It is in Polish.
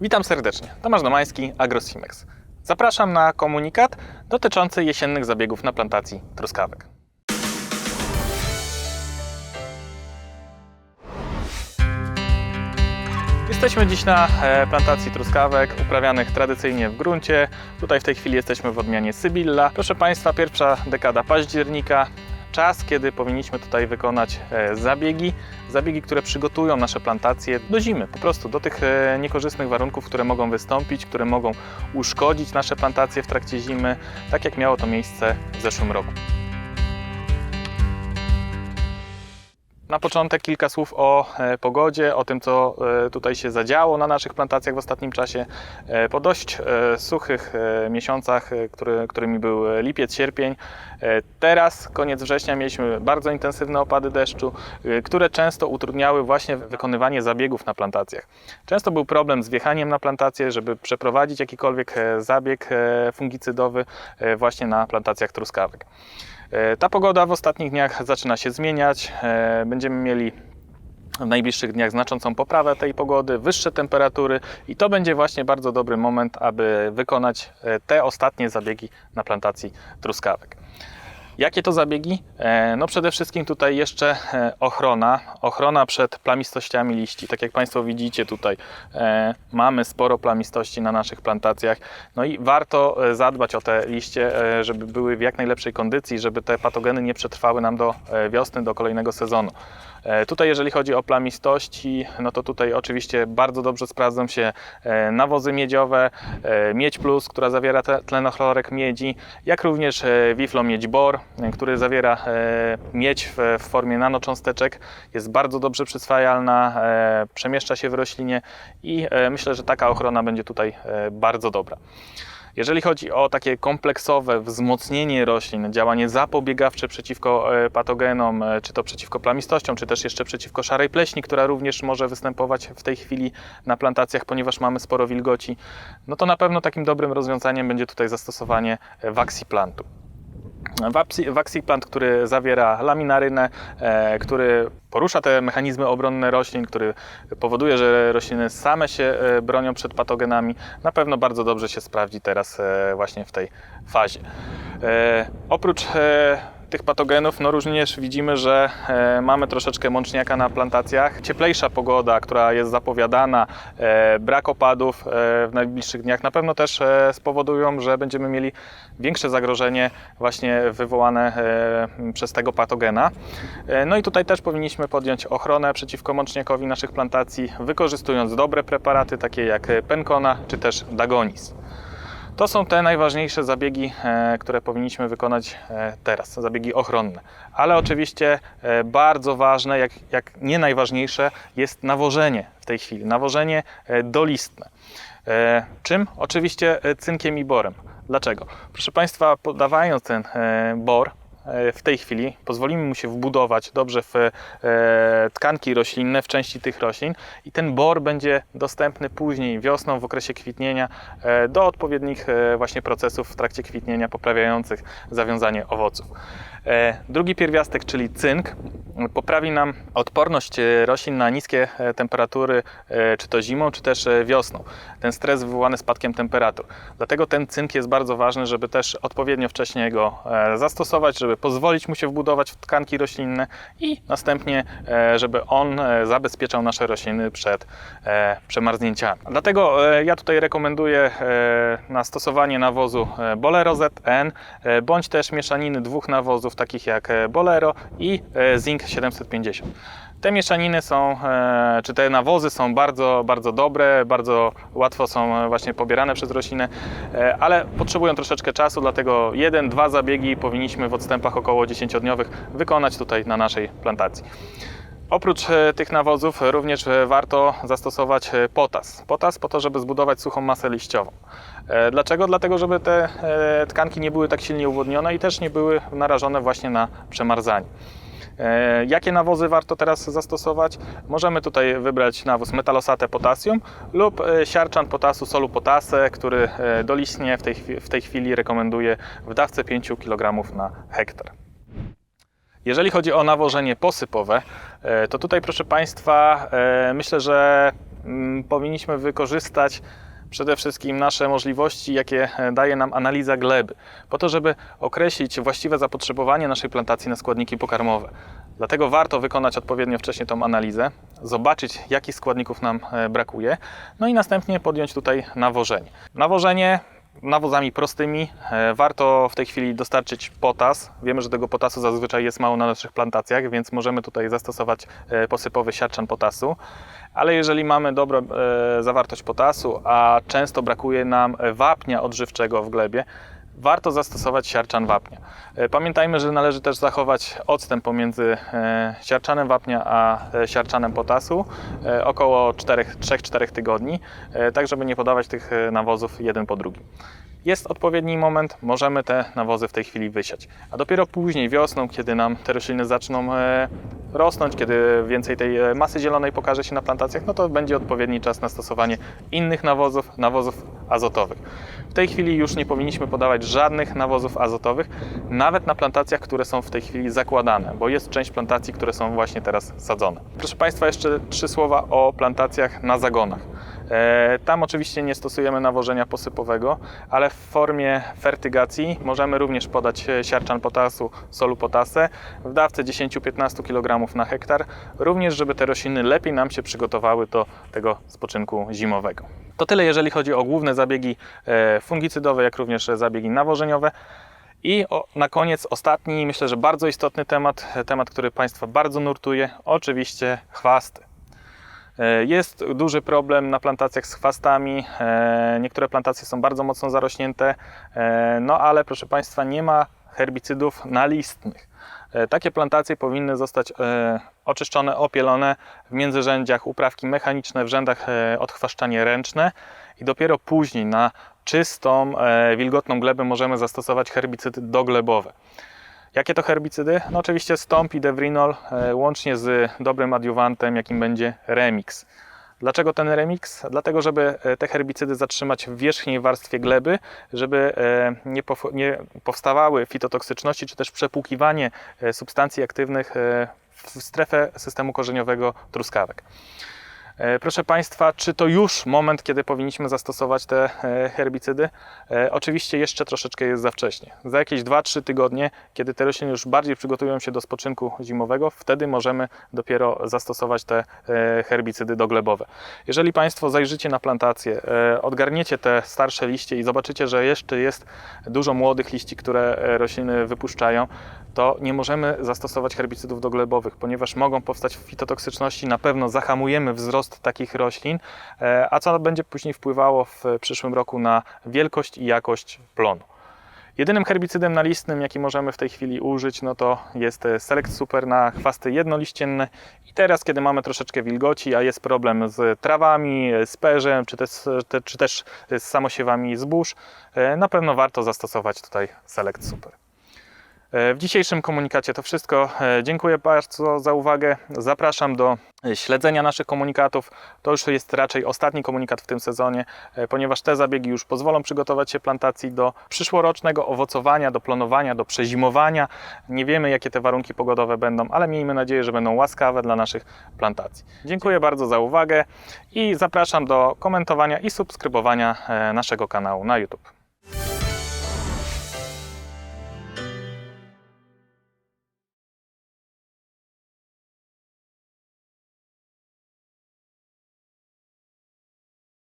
Witam serdecznie. Tomasz Domański, AgroSimex. Zapraszam na komunikat dotyczący jesiennych zabiegów na plantacji truskawek. Jesteśmy dziś na e, plantacji truskawek uprawianych tradycyjnie w gruncie. Tutaj w tej chwili jesteśmy w odmianie Sybilla. Proszę Państwa, pierwsza dekada października. Czas, kiedy powinniśmy tutaj wykonać e, zabiegi, zabiegi, które przygotują nasze plantacje do zimy, po prostu do tych e, niekorzystnych warunków, które mogą wystąpić, które mogą uszkodzić nasze plantacje w trakcie zimy, tak jak miało to miejsce w zeszłym roku. Na początek kilka słów o e, pogodzie, o tym, co e, tutaj się zadziało na naszych plantacjach w ostatnim czasie. E, Po dość suchych miesiącach, który, którymi był lipiec, sierpień, teraz, koniec września, mieliśmy bardzo intensywne opady deszczu, które często utrudniały właśnie wykonywanie zabiegów na plantacjach. Często był problem z wjechaniem na plantację, żeby przeprowadzić jakikolwiek zabieg fungicydowy właśnie na plantacjach truskawek. E, Ta pogoda w ostatnich dniach zaczyna się zmieniać. E, Będziemy mieli w najbliższych dniach znaczącą poprawę tej pogody, wyższe temperatury i to będzie właśnie bardzo dobry moment, aby wykonać e, te ostatnie zabiegi na plantacji truskawek. Jakie to zabiegi? E, No przede wszystkim tutaj jeszcze e, ochrona, ochrona przed plamistościami liści. Tak jak Państwo widzicie tutaj e, mamy sporo plamistości na naszych plantacjach. No i warto zadbać o te liście, żeby były w jak najlepszej kondycji, żeby te patogeny nie przetrwały nam do wiosny, do kolejnego sezonu. E, Tutaj jeżeli chodzi o plamistości, no to tutaj oczywiście bardzo dobrze sprawdzą się e, nawozy miedziowe, e, miedź plus, która zawiera tlenochlorek miedzi, jak również e, wiflomiedź bor, który zawiera miedź w, formie nanocząsteczek, jest bardzo dobrze przyswajalna, przemieszcza się w roślinie i myślę, że taka ochrona będzie tutaj bardzo dobra. Jeżeli chodzi o takie kompleksowe wzmocnienie roślin, działanie zapobiegawcze przeciwko e, patogenom, e, czy to przeciwko plamistościom, czy też jeszcze przeciwko szarej pleśni, która również może występować w tej chwili na plantacjach, ponieważ mamy sporo wilgoci, no to na pewno takim dobrym rozwiązaniem będzie tutaj zastosowanie e, Waxiplantu. Wapsi- Waxiplant, który zawiera laminarynę, e, który porusza te mechanizmy obronne roślin, który powoduje, że rośliny same się e, bronią przed patogenami, na pewno bardzo dobrze się sprawdzi teraz e, właśnie w tej fazie. Oprócz tych patogenów, no również widzimy, że e, mamy troszeczkę mączniaka na plantacjach. Cieplejsza pogoda, która jest zapowiadana, e, brak opadów e, w najbliższych dniach na pewno też spowodują, że będziemy mieli większe zagrożenie właśnie wywołane przez tego patogena. No i tutaj też powinniśmy podjąć ochronę przeciwko mączniakowi naszych plantacji, wykorzystując dobre preparaty takie jak Pencona czy też Dagonis. To są te najważniejsze zabiegi, e, które powinniśmy wykonać e, teraz, zabiegi ochronne. Ale oczywiście e, bardzo ważne, jak, jak nie najważniejsze, jest nawożenie w tej chwili, nawożenie dolistne. Czym? Oczywiście cynkiem i borem. Dlaczego? Proszę Państwa, podawając ten bor, w tej chwili pozwolimy mu się wbudować dobrze w e, tkanki roślinne, w części tych roślin i ten bor będzie dostępny później wiosną w okresie kwitnienia e, do odpowiednich e, właśnie procesów w trakcie kwitnienia poprawiających zawiązanie owoców. E, Drugi pierwiastek, czyli cynk, poprawi nam odporność e, roślin na niskie e, temperatury, e, czy to zimą, czy też wiosną. Ten stres wywołany spadkiem temperatur. Dlatego ten cynk jest bardzo ważny, żeby też odpowiednio wcześnie go zastosować, żeby pozwolić mu się wbudować w tkanki roślinne i następnie, żeby on zabezpieczał nasze rośliny przed przemarznięciami. Dlatego ja tutaj rekomenduję na stosowanie nawozu Bolero ZN, bądź też mieszaniny dwóch nawozów, takich jak Bolero i Zinc 750. Te mieszaniny są, e, czy te nawozy są bardzo, bardzo dobre, bardzo łatwo są e, właśnie pobierane przez roślinę, e, ale potrzebują troszeczkę czasu, dlatego jeden, dwa zabiegi powinniśmy w odstępach około 10-dniowych wykonać tutaj na naszej plantacji. Oprócz tych nawozów również warto zastosować potas. Potas po to, żeby zbudować suchą masę liściową. Dlaczego? Dlatego, żeby te tkanki nie były tak silnie uwodnione i też nie były narażone właśnie na przemarzanie. E, Jakie nawozy warto teraz zastosować? Możemy tutaj wybrać nawóz metalosate potassium lub e, siarczan potasu solu potase, który e, doliśnie w tej, w tej chwili rekomenduje w dawce 5 kg na hektar. Jeżeli chodzi o nawożenie posypowe, to tutaj proszę Państwa, myślę, że mm, powinniśmy wykorzystać przede wszystkim nasze możliwości, jakie e, daje nam analiza gleby, po to, żeby określić właściwe zapotrzebowanie naszej plantacji na składniki pokarmowe. Dlatego warto wykonać odpowiednio wcześnie tą analizę, zobaczyć jakich składników nam e, brakuje, no i następnie podjąć tutaj nawożenie. Nawożenie nawozami prostymi. E, Warto w tej chwili dostarczyć potas. Wiemy, że tego potasu zazwyczaj jest mało na naszych plantacjach, więc możemy tutaj zastosować e, posypowy siarczan potasu. Ale jeżeli mamy dobrą e, zawartość potasu, a często brakuje nam wapnia odżywczego w glebie, warto zastosować siarczan wapnia. E, Pamiętajmy, że należy też zachować odstęp pomiędzy e, siarczanem wapnia a e, siarczanem potasu około 3-4 tygodni, tak żeby nie podawać tych nawozów jeden po drugim. Jest odpowiedni moment, możemy te nawozy w tej chwili wysiać. A dopiero później, wiosną, kiedy nam te rośliny zaczną rosnąć, kiedy więcej tej e, masy zielonej pokaże się na plantacjach, no to będzie odpowiedni czas na stosowanie innych nawozów, nawozów azotowych. W tej chwili już nie powinniśmy podawać żadnych nawozów azotowych, nawet na plantacjach, które są w tej chwili zakładane, bo jest część plantacji, które są właśnie teraz sadzone. Proszę Państwa, jeszcze trzy słowa o plantacjach na zagonach. E, Tam oczywiście nie stosujemy nawożenia posypowego, ale w formie fertygacji możemy również podać e, siarczan potasu, solu potasę w dawce 10-15 kg na hektar, również żeby te rośliny lepiej nam się przygotowały do tego spoczynku zimowego. To tyle jeżeli chodzi o główne zabiegi e, fungicydowe, jak również zabiegi nawożeniowe. I o, na koniec ostatni, myślę, że bardzo istotny temat, temat, który Państwa bardzo nurtuje, oczywiście chwasty. E, Jest duży problem na plantacjach z chwastami. E, Niektóre plantacje są bardzo mocno zarośnięte, e, no ale proszę Państwa, nie ma herbicydów nalistnych. Takie plantacje powinny zostać oczyszczone, opielone w międzyrzędziach uprawki mechaniczne, w rzędach odchwaszczanie ręczne i dopiero później na czystą, wilgotną glebę możemy zastosować herbicydy doglebowe. Jakie to herbicydy? No oczywiście stąp i devrinol e, łącznie z dobrym adiuwantem, jakim będzie remix. Dlaczego ten remix? Dlatego, żeby e, te herbicydy zatrzymać w wierzchniej warstwie gleby, żeby e, nie, nie powstawały fitotoksyczności, czy też przepłukiwanie substancji aktywnych w strefę systemu korzeniowego truskawek. E, Proszę Państwa, czy to już moment, kiedy powinniśmy zastosować te e, herbicydy? E, Oczywiście jeszcze troszeczkę jest za wcześnie. Za jakieś 2-3 tygodnie, kiedy te rośliny już bardziej przygotują się do spoczynku zimowego, wtedy możemy dopiero zastosować te herbicydy doglebowe. Jeżeli Państwo zajrzycie na plantację, odgarniecie te starsze liście i zobaczycie, że jeszcze jest dużo młodych liści, które rośliny wypuszczają, to nie możemy zastosować herbicydów doglebowych, ponieważ mogą powstać fitotoksyczności, na pewno zahamujemy wzrost takich roślin, e, a co będzie później wpływało w przyszłym roku na wielkość i jakość plonu. Jedynym herbicydem nalistnym, jaki możemy w tej chwili użyć, no to jest e, Select Super na chwasty jednoliścienne. I teraz, kiedy mamy troszeczkę wilgoci, a jest problem z trawami, e, z perzem, czy też, te, czy też z samosiewami zbóż, na pewno warto zastosować tutaj Select Super. E, W dzisiejszym komunikacie to wszystko. E, Dziękuję bardzo za uwagę. Zapraszam do e, śledzenia naszych komunikatów. To już jest raczej ostatni komunikat w tym sezonie, ponieważ te zabiegi już pozwolą przygotować się plantacji do przyszłorocznego owocowania, do planowania, do przezimowania. Nie wiemy, jakie te warunki pogodowe będą, ale miejmy nadzieję, że będą łaskawe dla naszych plantacji. Dziękuję bardzo za uwagę i zapraszam do komentowania i subskrybowania naszego kanału na YouTube.